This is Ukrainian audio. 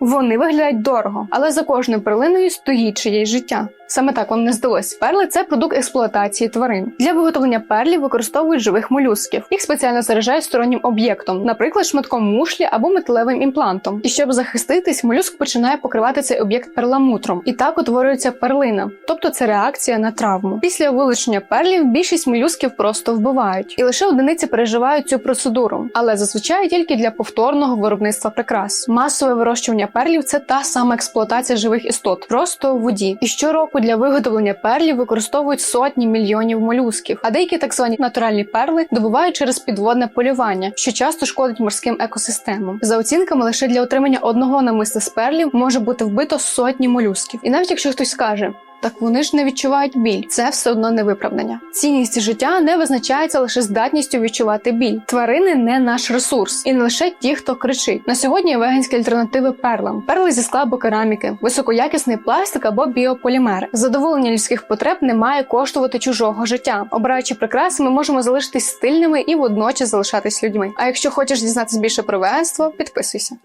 Вони виглядають дорого, але за кожною перлиною стоїть чиєсь життя. Саме так вам не здалось. Перли це продукт експлуатації тварин. Для виготовлення перлів використовують живих молюсків. Їх спеціально заражають стороннім об'єктом, наприклад, шматком мушлі або металевим імплантом. І щоб захиститись, молюск починає покривати цей об'єкт перламутром. І так утворюється перлина, тобто це реакція на травму. Після вилучення перлів більшість молюсків просто вбивають, і лише одиниці переживають цю процедуру, але зазвичай тільки для повторного виробництва прикрас. Масове вирощування перлів це та сама експлуатація живих істот, просто у воді. І щороку для виготовлення перлів використовують сотні мільйонів молюсків, а деякі так звані натуральні перли добувають через підводне полювання, що часто шкодить морським екосистемам. За оцінками, лише для отримання одного намиста з перлів може бути вбито сотні молюсків. І навіть якщо хтось скаже. Так вони ж не відчувають біль. Це все одно не виправдання. Цінність життя не визначається лише здатністю відчувати біль. Тварини не наш ресурс, і не лише ті, хто кричить. На сьогодні веганські альтернативи перлам, перли зі скла кераміки, високоякісний пластик або біополімери. Задоволення людських потреб не має коштувати чужого життя. Обираючи прикраси, ми можемо залишитись стильними і водночас залишатись людьми. А якщо хочеш дізнатися більше про веганство, підписуйся.